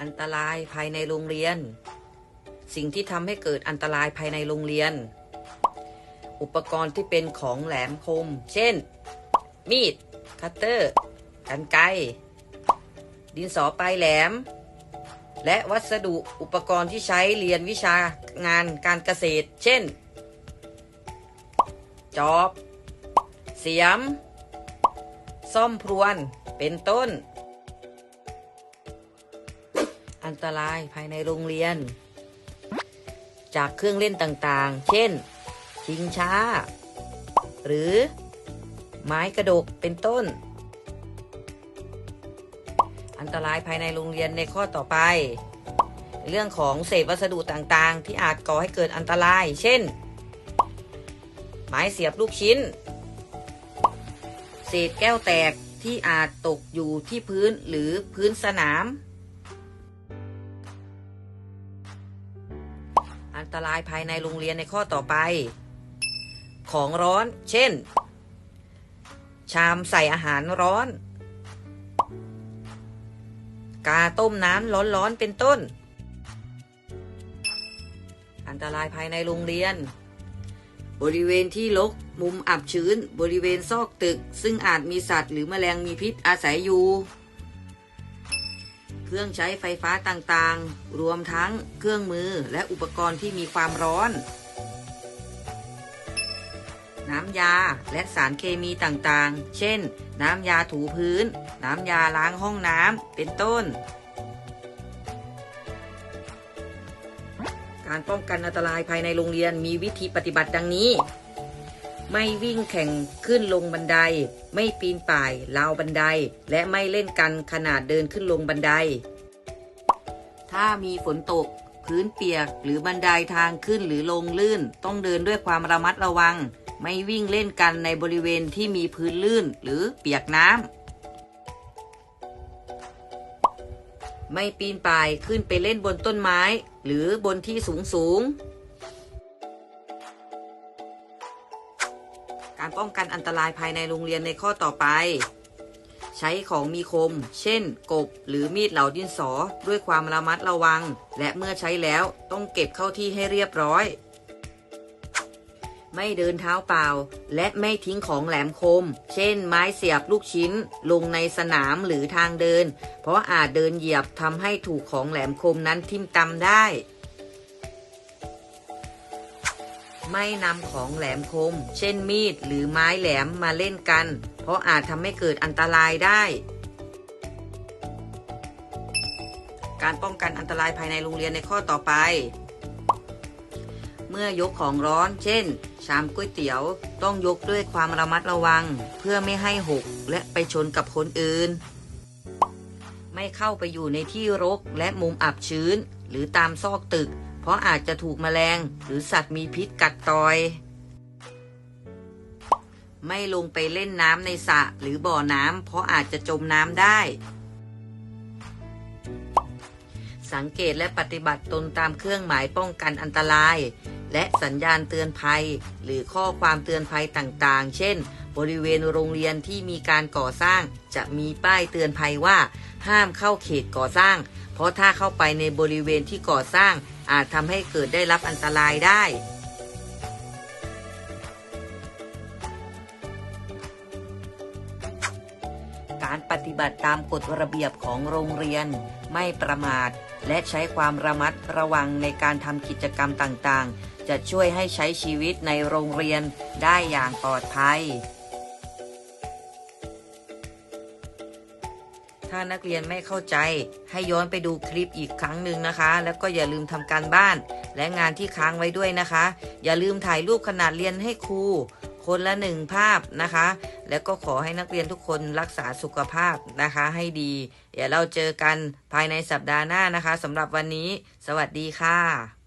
อันตรายภายในโรงเรียน สิ่งที่ทำให้เกิดอันตรายภายในโรงเรียน อุปกรณ์ที่เป็นของแหลมคม เช่น มีด คัตเตอร์ กันไกร ดินสอปลายแหลม และวัสดุอุปกรณ์ที่ใช้เรียนวิชางานการเกษตร เช่น จอบ เสียม ซ่อมพรวน เป็นต้น อันตรายภายในโรงเรียน จากเครื่องเล่นต่างๆ เช่น ชิงช้า หรือไม้กระดกเป็นต้น อันตรายภายในโรงเรียนในข้อต่อไป เรื่องของเศษวัสดุต่างๆ ที่อาจก่อให้เกิดอันตราย เช่น ไม้เสียบลูกชิ้น เศษแก้วแตกที่อาจตกอยู่ที่พื้นหรือพื้นสนาม อันตรายภายในโรงเรียนในข้อต่อไป ของร้อน เช่น ชามใส่อาหารร้อน กาต้มน้ำร้อนๆเป็นต้น อันตรายภายในโรงเรียน บริเวณที่รกมุมอับชื้น บริเวณซอกตึก ซึ่งอาจมีสัตว์หรือแมลงมีพิษอาศัยอยู่ เครื่องใช้ไฟฟ้าต่างๆ รวมทั้งเครื่องมือและอุปกรณ์ที่มีความร้อน น้ำยาและสารเคมีต่างๆ เช่น น้ำยาถูพื้น น้ำยาล้างห้องน้ำ เป็นต้น การป้องกันอันตรายภายในโรงเรียนมีวิธีปฏิบัติดังนี้ ไม่วิ่งแข่งขึ้นลงบันได ไม่ปีนป่ายราวบันได และไม่เล่นกันขนาดเดินขึ้นลงบันได ถ้ามีฝนตกพื้นเปียกหรือบันไดทางขึ้นหรือลงลื่น ต้องเดินด้วยความระมัดระวัง ไม่วิ่งเล่นกันในบริเวณที่มีพื้นลื่นหรือเปียกน้ำ ไม่ปีนป่ายขึ้นไปเล่นบนต้นไม้ หรือบนที่สูงสูง การป้องกันอันตรายภายในโรงเรียนในข้อต่อไป ใช้ของมีคม เช่น กบหรือมีดเหลาดินสอด้วยความระมัดระวัง และเมื่อใช้แล้วต้องเก็บเข้าที่ให้เรียบร้อย ไม่เดินเท้าเปล่า และไม่ทิ้งของแหลมคม เช่นไม้เสียบลูกชิ้น ลงในสนามหรือทางเดิน เพราะอาจเดินเหยียบทำให้ถูกของแหลมคมนั้นทิ่มตำได้ ไม่นำของแหลมคม เช่นมีดหรือไม้แหลมมาเล่นกัน เพราะอาจทำให้เกิดอันตรายได้ การป้องกันอันตรายภายในโรงเรียนในข้อต่อไป เมื่อยกของร้อน เช่น ชามก๋วยเตี๋ยว ต้องยกด้วยความระมัดระวัง เพื่อไม่ให้หกและไปชนกับคนอื่น ไม่เข้าไปอยู่ในที่รกและมุมอับชื้น หรือตามซอกตึก เพราะอาจจะถูกแมลง หรือสัตว์มีพิษกัดต่อย ไม่ลงไปเล่นน้ำในสระหรือบ่อน้ำเพราะอาจจะจมน้ำได้สังเกตและปฏิบัติตนตามเครื่องหมายป้องกันอันตราย และสัญญาณเตือนภัย หรือข้อความเตือนภัยต่างๆ เช่น บริเวณโรงเรียนที่มีการก่อสร้าง จะมีป้ายเตือนภัยว่า ห้ามเข้าเขตก่อสร้าง เพราะถ้าเข้าไปในบริเวณที่ก่อสร้าง อาจทำให้เกิดได้รับอันตรายได้การปฏิบัติตามกฎระเบียบของโรงเรียน ไม่ประมาท และใช้ความระมัดระวังในการทำกิจกรรมต่างๆ จะช่วยให้ใช้ชีวิตในโรงเรียนได้อย่างปลอดภัย ถ้านักเรียนไม่เข้าใจให้ย้อนไปดูคลิปอีกครั้งหนึ่งนะคะ แล้วก็อย่าลืมทำการบ้าน และงานที่ค้างไว้ด้วยนะคะ อย่าลืมถ่ายรูปขนาดเรียนให้ครูคนละหนึ่งภาพนะคะ แล้วก็ขอให้นักเรียนทุกคนรักษาสุขภาพนะคะ ให้ดี เดี๋ยวเราเจอกันภายในสัปดาห์หน้านะคะสำหรับวันนี้ สวัสดีค่ะ